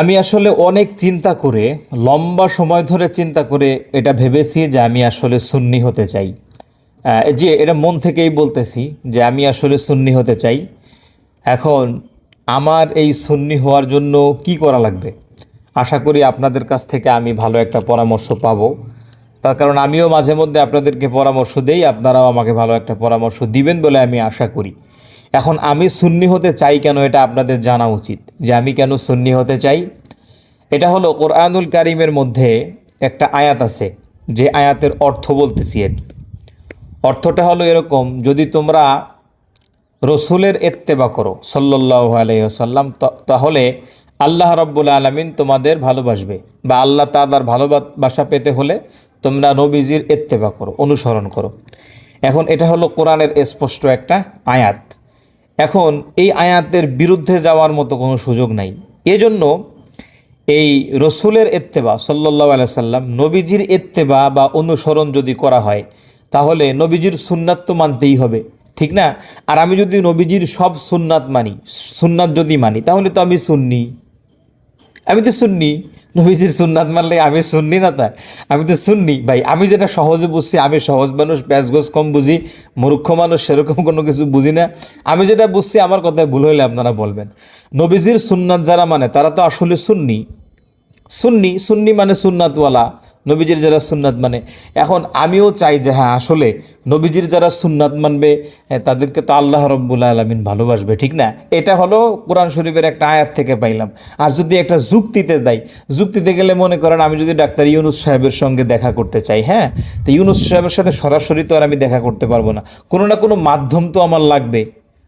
আমি আসলে অনেক চিন্তা করে, লম্বা সময় ধরে চিন্তা করে এটা ভেবেছি যে আমি আসলে সুন্নি হতে চাই। যে এটা মন থেকেই বলতেছি যে আমি আসলে সুন্নি হতে চাই। এখন আমার এই সুন্নি হওয়ার জন্য কি করা লাগবে? আশা করি আপনাদের কাছ থেকে আমি ভালো একটা পরামর্শ পাবো। তার কারণ আমিও মাঝে মধ্যে আপনাদেরকে পরামর্শ দেই, আপনারাও আমাকে ভালো একটা পরামর্শ দিবেন বলে আমি আশা করি। এখন আমি সুন্নি হতে চাই কেন এটা আপনাদের জানা উচিত। যে আমি কেন সুন্নি হতে চাই? এটা হলো কোরআনুল কারিমের মধ্যে একটা আয়াত আছে, যে আয়াতের অর্থ বলতেছি আর অর্থটা হলো এরকম, যদি তোমরা রসুলের এত্তেবা করো সাল্লাহ আলাইসাল্লাম তাহলে আল্লাহ রব্বুল আলমিন তোমাদের ভালোবাসবে। বা আল্লাহ তালার ভালোবাসা পেতে হলে তোমরা নবীজির এত্তেবা করো, অনুসরণ করো। এখন এটা হলো কোরআনের স্পষ্ট একটা আয়াত। এখন এই আয়াতের বিরুদ্ধে যাওয়ার মতো কোনো সুযোগ নাই। এজন্য এই রসুলের এত্তেবা সাল্লাহ আলাইসাল্লাম নবীজির এত্তেবা বা অনুসরণ যদি করা হয়, তাহলে নবীজির সুন্নাত তো মানতেই হবে, ঠিক না? আর আমি যদি নবীজির সব সুন্নাত মানি, সুন্নাত যদি মানি, তাহলে তো আমি সুন্নি। আমি তো শুননি নবীজির সুন্নাত মানলে আমি শুননি না তা? আমি তো শুননি ভাই, আমি যেটা সহজে বুঝছি, আমি সহজ মানুষ প্যাঁচগোজ কম বুঝি, মূর্খ মানুষ, সেরকম কোনো কিছু বুঝি না। আমি যেটা বুঝছি, আমার কথায় ভুল হইলে আপনারা বলবেন। নবীজির সুন্নাত যারা মানে তারা তো আসলে সুন্নি। সুন্নি সুন্নি মানে সুন্নাতওয়ালা। নবীজির যারা সুন্নাত মানে। এখন আমিও চাই যে হ্যাঁ আসলে নবীজির যারা সুন্নাত মানবে তাদেরকে তো আল্লাহ রব্বুল আলমিন ভালোবাসবে, ঠিক না? এটা হলো কোরআন শরীফের একটা আয়াত থেকে পাইলাম। আর যদি একটা যুক্তিতে দেয় যুক্তিতে গেলে মনে করেন আমি যদি ডাক্তার ইউনুস সাহেবের সঙ্গে দেখা করতে চাই হ্যাঁ? তো ইউনুস সাহেবের সাথে সরাসরি তো আর আমি দেখা করতে পারব না। কোনো না কোনো মাধ্যম তো আমার লাগবে।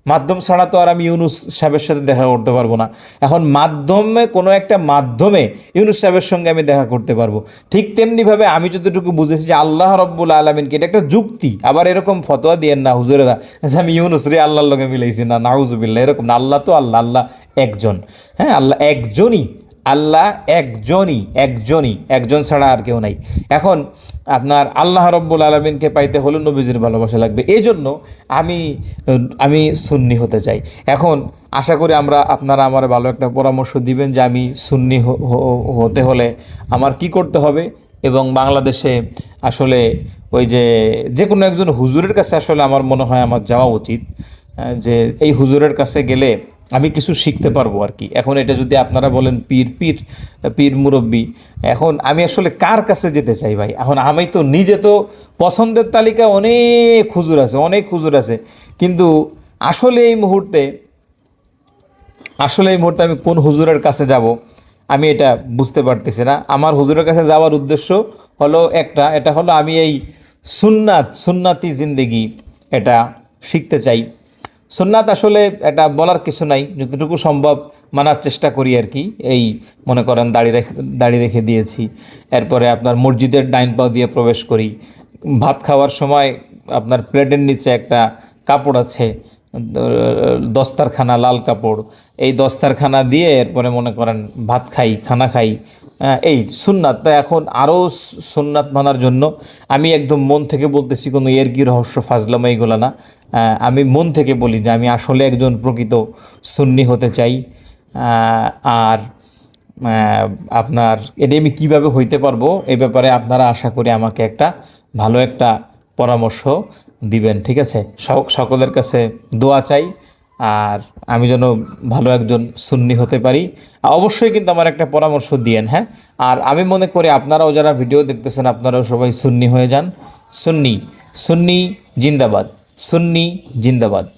মাধ্যম ছাড়া তো আর আমি ইউনুস সাহেবের সাথে দেখা করতে পারব না। এখন মাধ্যমে, কোনো একটা মাধ্যমে ইউনুস সাহেবের সঙ্গে আমি দেখা করতে পারব। ঠিক তেমনিভাবে আমি যতটুকু বুঝেছি যে আল্লাহ রব্বুল আলমিনকে এটা একটা যুক্তি। আবার এরকম ফতোয়া দিয়েন না হুজুরেরা যে আমি ইউনুস রে আল্লাহর লগে মিলাইছি। না, নাউজুবিল্লাহ, এরকম না। আল্লাহ তো আল্লাহ আল্লাহ একজন। হ্যাঁ আল্লাহ একজনই আল্লাহ একজনই একজনই, একজন ছাড়া আর কেউ নাই। এখন আপনার আল্লাহ রব্বুল আলমিনকে পাইতে হলে নবীজির ভালোবাসা লাগবে। এই জন্য আমি আমি সুন্নি হতে চাই। এখন আশা করি আমরা, আপনারা আমার ভালো একটা পরামর্শ দিবেন যে আমি সুন্নি হতে হলে আমার কি করতে হবে এবং বাংলাদেশে আসলে ওই যে যে কোনো একজন হুজুরের কাছে আসলে আমার মনে হয় আমার যাওয়া উচিত, যে এই হুজুরের কাছে গেলে আমি কিছু শিখতে পারব আর কি। এখন এটা যদি আপনারা বলেন পীর পীর পীর মুরব্বী, এখন আমি আসলে কার কাছে যেতে চাই ভাই? এখন আমি তো নিজে তো পছন্দের তালিকা অনেক হুজুর আছে, অনেক হুজুর আছে। কিন্তু আসলে এই মুহূর্তে, আসলে এই মুহূর্তে আমি কোন হুজুরের কাছে যাব আমি এটা বুঝতে পারতেছি না। আমার হুজুরের কাছে যাওয়ার উদ্দেশ্য হলো একটা, এটা হলো আমি এই সুন্নাত, সুন্নাতি জিন্দেগি এটা শিখতে চাই। সুন্নাত আসলে এটা বলার কিছু নাই, যতটুকু সম্ভব মানার চেষ্টা করি আর কি। এই মনে করেন দাড়ি রেখে দাড়ি রেখে দিয়েছি, এরপরে আপনার মসজিদের ডাইন পাও দিয়ে প্রবেশ করি। ভাত খাওয়ার সময় আপনার প্লেটের নিচে একটা কাপড় আছে দস্তারখানা, লাল কাপড়, এই দস্তারখানা দিয়ে এরপরে মনে করেন ভাত খাই, খানা খাই এই সুন্নাত। তা এখন আরও সুন্নাত মানার জন্য আমি একদম মন থেকে বলতেছি, কোনো এর কি রহস্য ফাজলাম এইগুলো না। আমি মন থেকে বলি যে আমি আসলে একজন প্রকৃত সুন্নি হতে চাই। আর আপনার, এটা আমি কীভাবে হইতে পারব এই ব্যাপারে আপনারা আশা করি আমাকে একটা ভালো একটা পরামর্শ দিবেন, ঠিক আছে? সক- সকলের কাছে দোয়া চাই, আর আমি যেন ভালো একজন সুন্নি হতে পারি। অবশ্যই কিন্তু আমার একটা পরামর্শ দিয়েন হ্যাঁ? আর আমি মনে করি আপনারাও যারা ভিডিও দেখতেছেন, আপনারাও সবাই সুন্নি হয়ে যান। সুন্নি সুন্নি জিন্দাবাদ সুন্নি জিন্দাবাদ।